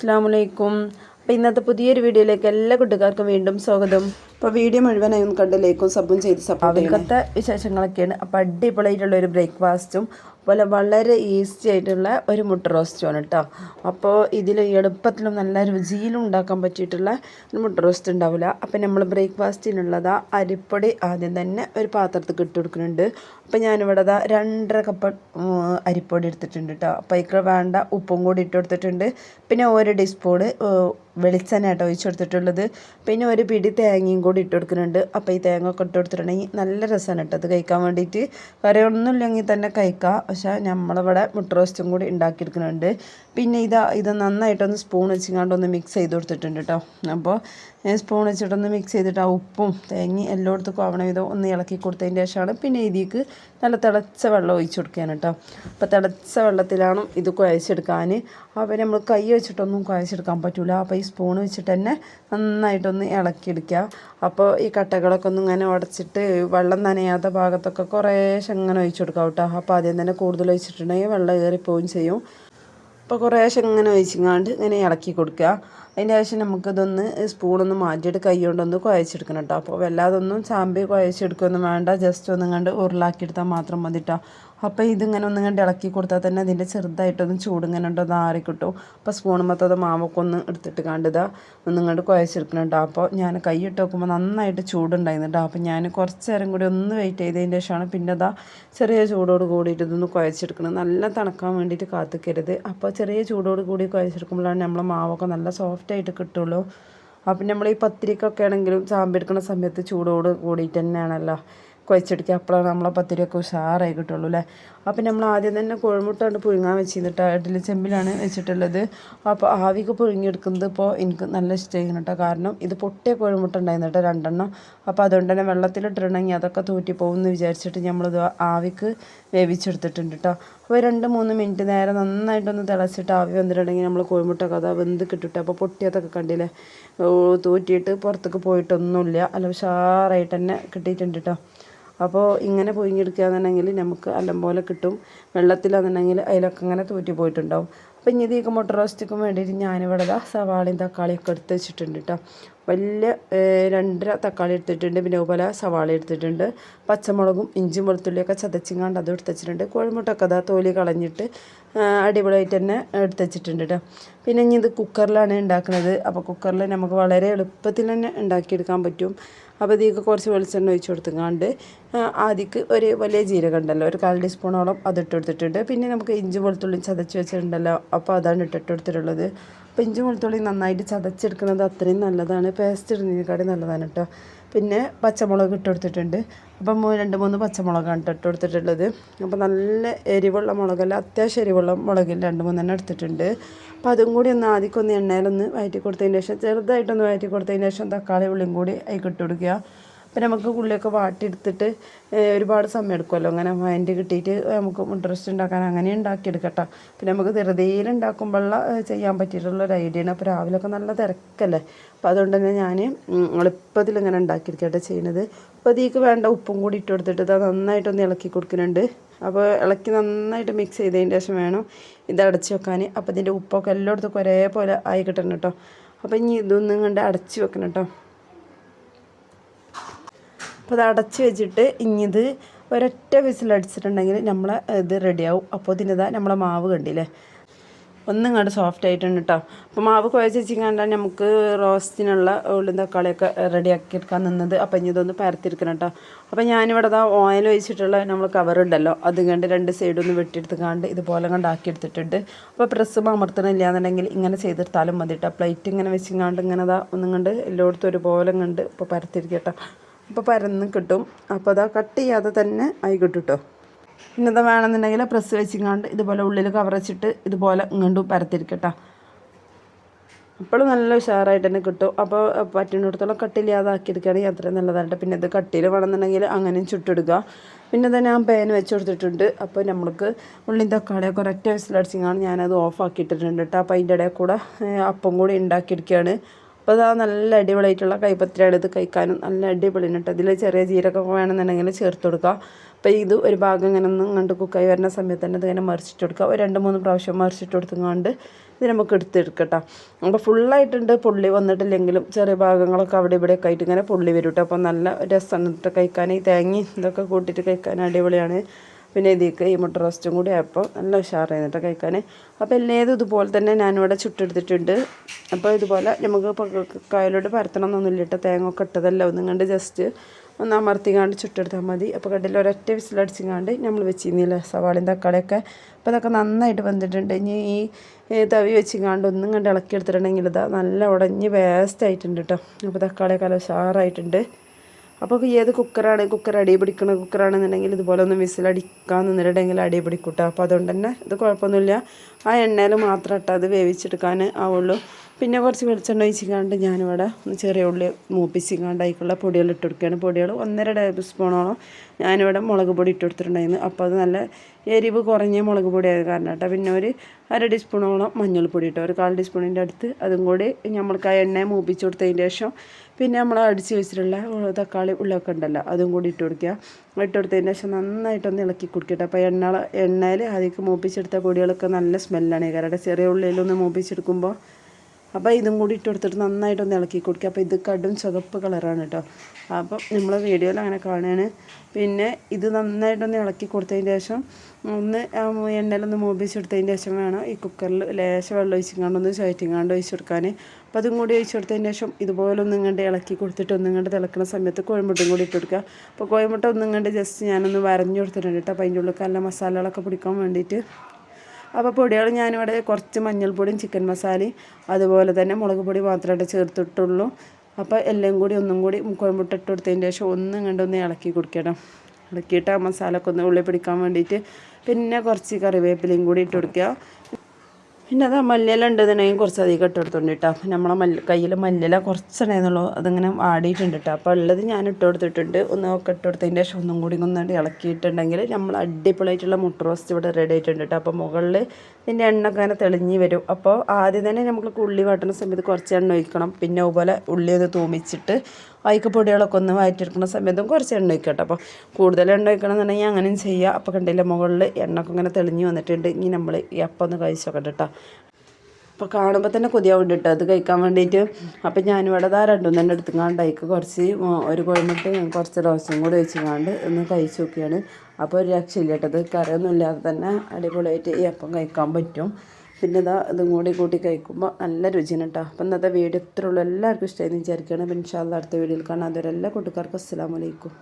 അസ്സാം വലൈക്കും അപ്പോൾ ഇന്നത്തെ പുതിയൊരു വീഡിയോയിലേക്ക് എല്ലാ കുട്ടികാർക്കും വീണ്ടും സ്വാഗതം. അപ്പോൾ വീഡിയോ മുഴുവനായി ഒന്ന് കണ്ടിലേക്കും സബും ചെയ്ത് സപ്പോർട്ട് അവിലത്തെ വിശേഷങ്ങളൊക്കെയാണ്. അപ്പോൾ അടിപൊളിയായിട്ടുള്ള ഒരു ബ്രേക്ക്ഫാസ്റ്റും അതുപോലെ വളരെ ഈസി ആയിട്ടുള്ള ഒരു മുട്ട റോസ്റ്റുമാണ് കേട്ടോ. അപ്പോൾ ഇതിൽ എളുപ്പത്തിലും നല്ല രുചിയിലും ഉണ്ടാക്കാൻ പറ്റിയിട്ടുള്ള ഒരു മുട്ട റോസ്റ്റ് ഉണ്ടാവില്ല. അപ്പോൾ നമ്മൾ ബ്രേക്ക്ഫാസ്റ്റിനുള്ളതാ അരിപ്പൊടി ആദ്യം തന്നെ ഒരു പാത്രത്തിൽ ഇട്ട് കൊടുക്കുന്നുണ്ട്. അപ്പോൾ ഞാനിവിടെ ദാ രണ്ടര കപ്പ് അരിപ്പൊടി എടുത്തിട്ടുണ്ട് കേട്ടോ. അപ്പോൾ അതിൽ വേണ്ട ഉപ്പും കൂടി ഇട്ട് കൊടുത്തിട്ടുണ്ട്. പിന്നെ ഒരു ടീസ്പൂണ് വെളിച്ചെണ്ണ കേട്ടോ ഒഴിച്ചു കൊടുത്തിട്ടുള്ളത്. പിന്നെ ഒരു പിടി തേങ്ങയും കൂടി ഇട്ട് കൊടുക്കുന്നുണ്ട്. അപ്പോൾ ഈ തേങ്ങ ഒക്കെ ഇട്ട് കൊടുത്തിട്ടുണ്ടെങ്കിൽ നല്ല രസമാണ് കേട്ടോ. അത് കഴിക്കാൻ വേണ്ടിയിട്ട്. കറി ഒന്നുമില്ലെങ്കിൽ തന്നെ കഴിക്കാം. പക്ഷേ നമ്മളിവിടെ മുട്ട റോസ്റ്റും കൂടി ഉണ്ടാക്കിയെടുക്കുന്നുണ്ട്. പിന്നെ ഇതാ ഇത് നന്നായിട്ടൊന്ന് സ്പൂൺ വെച്ചിങ്ങാണ്ട് ഒന്ന് മിക്സ് ചെയ്ത് കൊടുത്തിട്ടുണ്ട് കേട്ടോ അപ്പോൾ സ്പൂൺ വെച്ചിട്ടൊന്ന് മിക്സ് ചെയ്തിട്ട് ആ ഉപ്പും തേങ്ങി എല്ലായിടത്തും ആവണ. വിധം ഒന്ന് ഇളക്കി കൊടുത്തതിന്റെ ശേഷമാണ് പിന്നെ ഇതിക്ക് നല്ല തിളച്ച വെള്ളം ഒഴിച്ചു കൊടുക്കുകയാണ് കേട്ടോ അപ്പോൾ തിളച്ച വെള്ളത്തിലാണ് ഇത് കുഴച്ചെടുക്കാൻ അപ്പോൾ നമ്മൾ കൈ വെച്ചിട്ടൊന്നും കുഴച്ചെടുക്കാൻ പറ്റില്ല അപ്പോൾ ഈ സ്പൂൺ വെച്ചിട്ട് തന്നെ നന്നായിട്ടൊന്ന് ഇളക്കിയെടുക്കുക അപ്പോൾ ഈ കട്ടകളൊക്കെ ഒന്ന് ഇങ്ങനെ ഉടച്ചിട്ട് വെള്ളം നനയാത്ത ഭാഗത്തൊക്കെ കുറേശ്ശെ ഇങ്ങനെ ഒഴിച്ചു കൊടുക്കാം കേട്ടോ അപ്പോൾ ആദ്യം തന്നെ കൂടുതൽ ഒഴിച്ചിട്ടുണ്ടെങ്കിൽ വെള്ളം ഏറിപ്പോവുകയും ചെയ്യും. അപ്പോൾ കുറേശ്ശെ ഇങ്ങനെ ഒഴിച്ചിങ്ങാണ്ട് ഇങ്ങനെ ഇളക്കി കൊടുക്കുക അതിന്റെ ശേഷം നമുക്കിതൊന്ന് സ്പൂണൊന്ന് മാറ്റിയിട്ട് കൈ കൊണ്ടൊന്ന് കുഴച്ചെടുക്കണം കേട്ടോ അപ്പോൾ വല്ലാതൊന്നും ചാമ്പി കുഴച്ചെടുക്കുകയൊന്നും വേണ്ട. ജസ്റ്റ് ഒന്നും കണ്ട് ഉരുളാക്കിയെടുത്താൽ മാത്രം മതി കേട്ടോ അപ്പോൾ ഇതിങ്ങനെ ഒന്നും കണ്ട് ഇളക്കി കൊടുത്താൽ തന്നെ അതിന്റെ ചെറുതായിട്ടൊന്ന് ചൂടിങ്ങനെ ഉണ്ടോ ആറി കിട്ടും അപ്പോൾ സ്പൂണുമ്പത്തത് മാവൊക്കെ ഒന്ന് എടുത്തിട്ട് കണ്ടിതാ ഒന്നും കണ്ട് കുഴച്ചെടുക്കണം കേട്ടോ അപ്പോൾ ഞാൻ കൈയിട്ട് നോക്കുമ്പോൾ നന്നായിട്ട് ചൂടുണ്ടായിരുന്നു കേട്ടോ അപ്പോൾ ഞാൻ കുറച്ച് നേരം കൂടി ഒന്ന് വെയിറ്റ് ചെയ്തതിന്റെ ശേഷമാണ് പിന്നെ അതാ ചെറിയ ചൂടോട് കൂടിയിട്ട് ഇതൊന്ന് കുഴച്ചെടുക്കണം നല്ല തണക്കാൻ വേണ്ടിയിട്ട് കാത്തിക്കരുത്. അപ്പോൾ ചെറിയ ചൂടോട് കൂടി കുഴച്ചെടുക്കുമ്പോഴാണ് നമ്മളെ മാവൊക്കെ നല്ല സോഫ്റ്റ് ആയിട്ട് കിട്ടുള്ളൂ. അപ്പം നമ്മൾ ഈ പത്തിരിക്കൊക്കെ ആണെങ്കിലും ചാമ്പെടുക്കുന്ന സമയത്ത് ചൂടോട് കൂടിയിട്ട് തന്നെയാണല്ലോ. കുഴച്ചെടുക്കുക അപ്പോഴാണ് നമ്മളെ പത്തിരിയൊക്കെ ഉഷാറായി കിട്ടുള്ളൂ അല്ലേ? അപ്പം നമ്മൾ ആദ്യം തന്നെ കോഴിമുട്ടാണ് പുഴുങ്ങാൻ വെച്ചിരുന്നിട്ട്. ഇഡ്ഡലി ചെമ്പിലാണ് വെച്ചിട്ടുള്ളത്. അപ്പോൾ ആവിക്ക് പുഴുങ്ങിയെടുക്കുന്നത് ഇപ്പോൾ എനിക്ക് നല്ല ഇഷ്ടമായിരുന്നു കേട്ടോ. കാരണം ഇത് പൊട്ടിയ കോഴിമുട്ട ഉണ്ടായിരുന്നു കേട്ടോ രണ്ടെണ്ണം. അപ്പോൾ അതുകൊണ്ട് തന്നെ വെള്ളത്തിലിട്ടിട്ടുണ്ടെങ്കിൽ അതൊക്കെ തൂറ്റി പോകുമെന്ന് വിചാരിച്ചിട്ട് നമ്മളിത് ആവിക്ക് വേവിച്ചെടുത്തിട്ടുണ്ട് കേട്ടോ. അപ്പോൾ രണ്ട് മൂന്ന് മിനിറ്റ് നേരം നന്നായിട്ടൊന്ന് തിളച്ചിട്ട് ആവി വന്നിട്ടുണ്ടെങ്കിൽ നമ്മൾ കോഴിമുട്ടൊക്കെ അതാ വെന്ത് കിട്ടിട്ട്. അപ്പോൾ പൊട്ടിയതൊക്കെ കണ്ടില്ലേ? തൂറ്റിയിട്ട് പുറത്തേക്ക് പോയിട്ടൊന്നുമില്ല. അല്ല ഉഷാറായിട്ട് തന്നെ കിട്ടിയിട്ടുണ്ട് കേട്ടോ. അപ്പോൾ ഇങ്ങനെ പുഴുങ്ങിയെടുക്കുകയാണെന്നുണ്ടെങ്കിൽ നമുക്ക് അല്ലം പോലെ കിട്ടും. വെള്ളത്തിലാണെന്നുണ്ടെങ്കിൽ അതിലൊക്കെ ഇങ്ങനെ തൂറ്റി പോയിട്ടുണ്ടാവും. അപ്പോൾ ഇനി ഇതൊക്കെ മുട്ട റോസ്റ്റിക്കും വേണ്ടിയിട്ട് ഞാനിവിടെ സവാളയും തക്കാളിയൊക്കെ എടുത്ത് വെച്ചിട്ടുണ്ട് കേട്ടോ വലിയ രണ്ടര തക്കാളി എടുത്തിട്ടുണ്ട്. പിന്നെ അതുപോലെ സവാള എടുത്തിട്ടുണ്ട്. പച്ചമുളകും ഇഞ്ചും വെളുത്തുള്ളിയൊക്കെ ചതച്ചിങ്ങാണ്ട് അതും എടുത്ത് വെച്ചിട്ടുണ്ട്. കോഴിമുട്ടൊക്കെ അതാ തോലി കളഞ്ഞിട്ട് അടിപൊളിയായിട്ട് തന്നെ എടുത്ത് വെച്ചിട്ടുണ്ട് കേട്ടോ പിന്നെ ഇനി ഇത് കുക്കറിലാണ് ഉണ്ടാക്കുന്നത്. അപ്പോൾ കുക്കറിൽ നമുക്ക് വളരെ എളുപ്പത്തിൽ തന്നെ ഉണ്ടാക്കിയെടുക്കാൻ പറ്റും. അപ്പോൾ ഇതിലേക്ക് കുറച്ച് വെളിച്ചെണ്ണ ഒഴിച്ച് കൊടുത്തുങ്ങാണ്ട് ആദ്യക്ക് ഒരു വലിയ ജീരകം ഉണ്ടല്ലോ ഒരു കാൽ ടീസ്പൂണോളം അതിട്ട് കൊടുത്തിട്ടുണ്ട്. പിന്നെ നമുക്ക് ഇഞ്ചി വെളുത്തുള്ളി ചതച്ച് വെച്ചിട്ടുണ്ടല്ലോ അപ്പോൾ അതാണ് ഇട്ടിട്ട് കൊടുത്തിട്ടുള്ളത്. അപ്പോൾ ഇഞ്ചി വെളുത്തുള്ളി നന്നായിട്ട് ചതച്ചെടുക്കുന്നത് അത്രയും നല്ലതാണ്. പേസ്റ്റ് ഇടുന്നതിനേക്കാളും നല്ലതാണ് കേട്ടോ. പിന്നെ പച്ചമുളക് ഇട്ട് കൊടുത്തിട്ടുണ്ട് അപ്പം രണ്ട് മൂന്ന് പച്ചമുളകാണ് ട്ടോ ഇട്ട് കൊടുത്തിട്ടുള്ളത്. അപ്പം നല്ല എരിവുള്ള മുളകല്ല അത്യാവശ്യം എരിവുള്ള മുളകിൽ രണ്ട് മൂന്നെണ്ണം എടുത്തിട്ടുണ്ട്. അപ്പോൾ അതും കൂടി ഒന്ന് ആദ്യം ഒന്ന് എണ്ണയിലൊന്ന് വയറ്റി കൊടുത്തതിന് ശേഷം ചെറുതായിട്ടൊന്ന് വയറ്റി കൊടുത്തതിന് ശേഷം തക്കാളി ഉള്ളിയും കൂടി അതിൽ ഇട്ട് കൊടുക്കുക. അപ്പം നമുക്ക് ഉള്ളിയൊക്കെ വാട്ടിയെടുത്തിട്ട് ഒരുപാട് സമയം എടുക്കുമല്ലോ അങ്ങനെ അതിന്റെ കിട്ടിയിട്ട് നമുക്ക് ഇൻട്രസ്റ്റ് ഉണ്ടാക്കാൻ അങ്ങനെ ഉണ്ടാക്കിയെടുക്കട്ടെ. പിന്നെ നമുക്ക് വെറുതെ ഉണ്ടാക്കുമ്പോഴുള്ള ചെയ്യാൻ പറ്റിയിട്ടുള്ള ഒരു ആണ്. അപ്പോൾ രാവിലെയൊക്കെ നല്ല തിരക്കല്ലേ. അപ്പോൾ അതുകൊണ്ട് തന്നെ ഞാൻ എളുപ്പത്തിൽ ഇങ്ങനെ ഉണ്ടാക്കിയെടുക്കട്ടെ ചെയ്യുന്നത് അപ്പോൾ അതിലേക്ക് വേണ്ട ഉപ്പും കൂടി ഇട്ട് കൊടുത്തിട്ട് ഇത് നന്നായിട്ടൊന്ന് ഇളക്കി കൊടുക്കുന്നുണ്ട്. അപ്പോൾ ഇളക്കി നന്നായിട്ട് മിക്സ് ചെയ്തതിന് ശേഷം വേണം ഇത് അടച്ച് വെക്കാൻ അപ്പോൾ ഇതിന്റെ ഉപ്പൊക്കെ എല്ലായിടത്തും ഒരേപോലെ ആയി കിട്ടണം കേട്ടോ അപ്പോൾ ഇനി ഇതൊന്നും കണ്ട് അടച്ച് വെക്കണം കേട്ടോ അപ്പോൾ അത് അടച്ച് വെച്ചിട്ട് ഇനിയത് ഒരൊറ്റ വിസിലടിച്ചിട്ടുണ്ടെങ്കിൽ നമ്മൾ ഇത് റെഡിയാവും. അപ്പോൾ ഇതിനിതാ നമ്മളെ മാവ് കണ്ടില്ലേ? ഒന്നും ഇങ്ങോട്ട് സോഫ്റ്റ് ആയിട്ടുണ്ട് കേട്ടോ അപ്പോൾ മാവ് കുഴച്ച് വെച്ചിങ്ങാണ്ടാണ് നമുക്ക് റോസ്റ്റിനുള്ള ഉള്ളും തക്കാളിയൊക്കെ റെഡിയാക്കി എടുക്കാൻ നിന്നത്. അപ്പോൾ ഇനി ഇതൊന്ന് പരത്തിരിക്കണം കേട്ടോ അപ്പോൾ ഞാനിവിടെ ദാ ഓയിൽ ഒഴിച്ചിട്ടുള്ള നമ്മൾ കവർ ഉണ്ടല്ലോ. അത് കണ്ട് രണ്ട് സൈഡും ഒന്ന് വെട്ടിയെടുത്ത് കണ്ട് ഇതുപോലെ കണ്ട് ആക്കിയെടുത്തിട്ടുണ്ട്. അപ്പോൾ പ്രസ് അമർത്തണില്ല എന്നുണ്ടെങ്കിൽ ഇങ്ങനെ ചെയ്തെടുത്താലും മതി കേട്ടോ പ്ലേറ്റ് ഇങ്ങനെ വെച്ചിങ്ങാണ്ട് ഇങ്ങനെ ദാ ഒന്നും കണ്ട് എല്ലായിടത്തും ഒരുപോലെ കണ്ട് ഇപ്പോൾ പരത്തിരിക്കട്ടോ അപ്പോൾ പരന്ന് കിട്ടും. അപ്പോൾ അതാ കട്ട് ചെയ്യാതെ തന്നെ ആയി കിട്ടും കേട്ടോ ഇന്നത് വേണമെന്നുണ്ടെങ്കിൽ പ്രസ് വെച്ചിങ്ങാണ്ട് ഇതുപോലെ ഉള്ളിൽ കവർ വെച്ചിട്ട് ഇതുപോലെ ഇങ്ങോട്ടും പരത്തിരിക്കട്ടോ ഇപ്പോഴും നല്ല ഉഷാറായിട്ട് തന്നെ കിട്ടും. അപ്പോൾ പറ്റുന്നിടത്തോളം കട്ടില്ലാതാക്കി എടുക്കുകയാണെങ്കിൽ അത്രയും നല്ലതാണ് പിന്നെ ഇത് കട്ടിയിൽ വേണമെന്നുണ്ടെങ്കിൽ അങ്ങനെയും ചുട്ടെടുക്കുക പിന്നെ തന്നെ ഞാൻ പാൻ വെച്ച് കൊടുത്തിട്ടുണ്ട്. അപ്പോൾ നമ്മൾക്ക് ഉള്ളി തക്കാളിയൊക്കെ ഒരൊറ്റ വിസിലടിച്ചിങ്ങാണ് ഞാനത് ഓഫ് ആക്കിയിട്ടിട്ടുണ്ട് കേട്ടോ അപ്പോൾ അതിന്റെ ഇടയിൽ കൂടെ അപ്പം കൂടി ഉണ്ടാക്കിയെടുക്കുകയാണ് അപ്പോൾ ഇതാ നല്ല അടിപൊളിയായിട്ടുള്ള കൈപ്പത്തിരിയാണ് ഇത് കഴിക്കാനും. നല്ല അടിപൊളിയാണ് കേട്ടോ. ഇതിൽ ചെറിയ ജീരകം വേണമെന്നുണ്ടെങ്കിൽ ചേർത്ത് കൊടുക്കുക അപ്പോൾ ഇത് ഒരു ഭാഗം ഇങ്ങനെ ഒന്ന് കണ്ട് കുക്കായി വരുന്ന സമയത്ത് തന്നെ ഇതിങ്ങനെ മറിച്ചിട്ട് കൊടുക്കുക ഒരു രണ്ട് മൂന്ന് പ്രാവശ്യം മറിച്ചിട്ട് കൊടുത്തുകൊണ്ട് ഇത് നമുക്ക് എടുത്തെടുക്കട്ടോ. അപ്പോൾ ഫുള്ളായിട്ടുണ്ട്. പുള്ളി വന്നിട്ടില്ലെങ്കിലും ചെറിയ ഭാഗങ്ങളൊക്കെ അവിടെ ഇവിടെയൊക്കെ ആയിട്ട് ഇങ്ങനെ പുള്ളി വരും കേട്ടോ. അപ്പോൾ നല്ല രസമാണ് എന്നിട്ട് കഴിക്കാൻ ഈ തേങ്ങ ഇതൊക്കെ കൂട്ടിയിട്ട് കഴിക്കാൻ അടിപൊളിയാണ്. പിന്നെ ഇതിലേക്ക് ഈ മുട്ട റോസ്റ്റും കൂടി ആയപ്പോൾ നല്ല ഉഷാറായിരുന്നിട്ട് കഴിക്കാൻ. അപ്പോൾ എല്ലാതും ഇതുപോലെ തന്നെ ഞാനിവിടെ ചുട്ടെടുത്തിട്ടുണ്ട്. അപ്പോൾ ഇതുപോലെ നമുക്ക് കായലോട്ട് കായലോട് പരത്തണം എന്നൊന്നുമില്ല കേട്ടോ. തേങ്ങ ഒക്കെ ഇട്ടതല്ല? ഒന്നും കണ്ട് ജസ്റ്റ് ഒന്ന് അമർത്തിക്കാണ്ട് ചുട്ടെടുത്താൽ മതി. അപ്പോൾ കണ്ടില്ല? ഒരൊറ്റ വിസിലടിച്ചിങ്ങാണ്ട് നമ്മൾ വെച്ചിരുന്നില്ല? സവാളയും തക്കാളിയൊക്കെ. അപ്പോൾ അതൊക്കെ നന്നായിട്ട് വന്നിട്ടുണ്ട് ഇനി ഈ തവി വെച്ചിങ്ങാണ്ട് ഒന്നും കണ്ട് ഇളക്കി എടുത്തിട്ടുണ്ടെങ്കിൽ ഇതാ നല്ല ഉടഞ്ഞ് വേസ്റ്റ് ആയിട്ടുണ്ട് കേട്ടോ. അപ്പോൾ തക്കാളിയൊക്കെ നല്ല ഉഷാറായിട്ടുണ്ട്. അപ്പോൾ ഏത് കുക്കറാണ്? കുക്കർ അടി പിടിക്കണ കുക്കറാണെന്നുണ്ടെങ്കിൽ ഇതുപോലെ ഒന്ന് വിസിലടിക്കാൻ നിന്നിട്ടുണ്ടെങ്കിൽ അടി പിടിക്കൂട്ടോ. അപ്പോൾ അതുകൊണ്ട് തന്നെ ഇത് കുഴപ്പമൊന്നുമില്ല. ആ എണ്ണയിൽ മാത്രം ഇട്ട് അത് വേവിച്ചെടുക്കാൻ ആവുള്ളൂ. പിന്നെ കുറച്ച് വെളിച്ചെണ്ണ ഒഴിച്ചിക്കാണ്ട് ഞാനിവിടെ ചെറിയ ഉള്ളി മൂപ്പിച്ചിക്കാണ്ട് അതിക്കുള്ള പൊടികൾ ഇട്ട് കൊടുക്കുകയാണ്. പൊടികൾ ഒന്നര ടേബിൾ സ്പൂണോളം ഞാനിവിടെ മുളക് പൊടി ഇട്ട് കൊടുത്തിട്ടുണ്ടായിരുന്നു. അപ്പോൾ അത് നല്ല എരിവ് കുറഞ്ഞ മുളക് പൊടി ആയത് കാരണം കേട്ടോ. പിന്നെ ഒരു അര ടീസ്പൂണോളം മഞ്ഞൾപ്പൊടി ഇട്ടോ. ഒരു കാൽ ടീസ്പൂണിന്റെ അടുത്ത് അതും കൂടി നമ്മൾക്ക് ആ എണ്ണ മൂപ്പിച്ച് കൊടുത്തതിന്റെ ശേഷം പിന്നെ നമ്മൾ അടിച്ച് വെച്ചിട്ടുള്ള തക്കാളി ഉള്ളിയൊക്കെ ഉണ്ടല്ലോ അതും കൂടി ഇട്ട് കൊടുക്കുക. ഇട്ട് കൊടുത്തതിന് ശേഷം നന്നായിട്ടൊന്ന് ഇളക്കി കൊടുക്കട്ടെ അപ്പോൾ എണ്ണ എണ്ണയിൽ അതിലേക്ക് മൂപ്പിച്ചെടുത്ത പൊടികളൊക്കെ നല്ല സ്മെല്ലാണ് കാരണം ചെറിയ ഉള്ളിയിലൊന്ന് മൂപ്പിച്ചെടുക്കുമ്പോൾ അപ്പോൾ ഇതും കൂടി ഇട്ട് കൊടുത്തിട്ട് നന്നായിട്ടൊന്ന് ഇളക്കി കൊടുക്കുക. അപ്പോൾ ഇത് കടും ചുവപ്പ് കളറാണ് കേട്ടോ. അപ്പോൾ നമ്മൾ വീഡിയോയിൽ അങ്ങനെ കാണുകയാണ്. പിന്നെ ഇത് നന്നായിട്ടൊന്ന് ഇളക്കി കൊടുത്തതിന് ശേഷം ഒന്ന് എണ്ണയിലൊന്ന് മൂപ്പിച്ചെടുത്തതിന് ശേഷം വേണം ഈ കുക്കറിൽ ലേശം വെള്ളം ഒഴിച്ചിങ്ങാണ്ട് ഒന്ന് ചുവറ്റിങ്ങാണ്ട് ഒഴിച്ചു കൊടുക്കാൻ. അപ്പോൾ അതും കൂടി ഒഴിച്ചു കൊടുത്തതിന് ശേഷം ഇതുപോലെ ഒന്നും കണ്ട് ഇളക്കി കൊടുത്തിട്ട് ഒന്നും കണ്ട് തിളക്കുന്ന സമയത്ത് കോഴിമുട്ടും കൂടി ഇട്ട് കൊടുക്കുക. അപ്പോൾ കോഴിമുട്ട ഒന്നും കണ്ട് ജസ്റ്റ് ഞാനൊന്ന് വരഞ്ഞു കൊടുത്തിട്ടുണ്ട് കേട്ടോ. അപ്പോൾ അതിന്റെ ഉള്ളിൽ നല്ല മസാലകളൊക്കെ പിടിക്കാൻ വേണ്ടിയിട്ട് അപ്പോൾ പൊടികൾ ഞാനിവിടെ കുറച്ച് മഞ്ഞൾപ്പൊടിയും ചിക്കൻ മസാലയും അതുപോലെ തന്നെ മുളക് പൊടി മാത്രമായിട്ട് ചേർത്തിട്ടുള്ളൂ. അപ്പോൾ എല്ലാം കൂടി ഒന്നും കൂടി കോയമ്പുട്ട് ഇട്ട് കൊടുത്തതിന്റെ ശേഷം ഒന്നും കണ്ടൊന്ന് ഇളക്കി കൊടുക്കണം. ഇളക്കിയിട്ട് ആ മസാലയൊക്കെ ഒന്ന് ഉള്ളി പിടിക്കാൻ വേണ്ടിയിട്ട് പിന്നെ കുറച്ച് കറിവേപ്പിലയും കൂടി ഇട്ട് കൊടുക്കുക. പിന്നെ അത് മല്ലിയില ഉണ്ടെന്നുണ്ടെങ്കിൽ കുറച്ച് അധികം കേട്ടോ നമ്മളെ മല്ല കയ്യിൽ മല്ലിയില കുറച്ചുണ്ടായിരുന്നുള്ളൂ അതിങ്ങനെ ആടിയിട്ടുണ്ട് കേട്ടോ അപ്പോൾ ഉള്ളത് ഞാൻ ഇട്ട് കൊടുത്തിട്ടുണ്ട്. ഒന്ന് ഒക്കെ ഇട്ട് കൊടുത്തതിന്റെ ശേഷം ഒന്നും കൂടി ഒന്ന് ഇളക്കിയിട്ടുണ്ടെങ്കിൽ നമ്മൾ അടിപൊളിയായിട്ടുള്ള മുട്ട റോസ്റ്റ് ഇവിടെ റെഡി ആയിട്ടുണ്ട് കേട്ടോ അപ്പോൾ മുകളിൽ ഇതിന്റെ എണ്ണ അങ്ങനെ തെളിഞ്ഞ് വരും. അപ്പോൾ ആദ്യം തന്നെ നമുക്ക് ഉള്ളി വാട്ടുന്ന സമയത്ത് കുറച്ച് എണ്ണ ഒഴിക്കണം. പിന്നെ അതുപോലെ ഉള്ളി ഒന്ന് തൂമിച്ചിട്ട് അതിക്ക് പൊടികളൊക്കെ ഒന്ന് വയറ്റിയെടുക്കുന്ന സമയത്തും കുറച്ച് എണ്ണ ഒഴിക്കട്ടെ അപ്പോൾ കൂടുതൽ എണ്ണ ഒഴിക്കണമെന്നുണ്ടെങ്കിൽ അങ്ങനെയും ചെയ്യുക അപ്പോൾ കണ്ടില്ല മുകളിൽ എണ്ണ ഒക്കെ ഇങ്ങനെ തെളിഞ്ഞ് വന്നിട്ടുണ്ട്. ഇനി നമ്മൾ ഈ അപ്പം ഒന്ന് കഴിച്ചൊക്കെ കേട്ടോ. അപ്പോൾ കാണുമ്പോൾ തന്നെ കൊതിയാ കേട്ടോ. അത് കഴിക്കാൻ വേണ്ടിയിട്ട്. അപ്പോൾ ഞാനിവിടെ ദാ രണ്ടും തന്നെ എടുത്തുങ്ങാണ്ട് അതിക്ക് കുറച്ച് ഒരു കോഴിമുട്ടയും കുറച്ച് റോസും കൂടി വെച്ചുങ്ങാണ്ട് ഒന്ന് കഴിച്ച് നോക്കിയാണ്. അപ്പോൾ ഒരു രക്ഷയില്ല കേട്ടത് കറിയൊന്നും ഇല്ലാതെ തന്നെ അടിപൊളിയായിട്ട് ഈ അപ്പം കഴിക്കാൻ പറ്റും. പിന്നെ ഇതാ ഇതും കൂടി കൂട്ടി കഴിക്കുമ്പോൾ നല്ല രുചിയാണ് കേട്ടോ അപ്പം ഇന്നത്തെ വീഡിയോ ഇത്രയുള്ളൂ എല്ലാവർക്കും ഇഷ്ടമായി വിചാരിക്കുകയാണ്. അപ്പോൾ ഇൻഷാല്ല അടുത്ത വീഡിയോയിൽ കാണാം. അതുവരെ എല്ലാ കൂട്ടുകാർക്കും അസ്സാം വലൈക്കും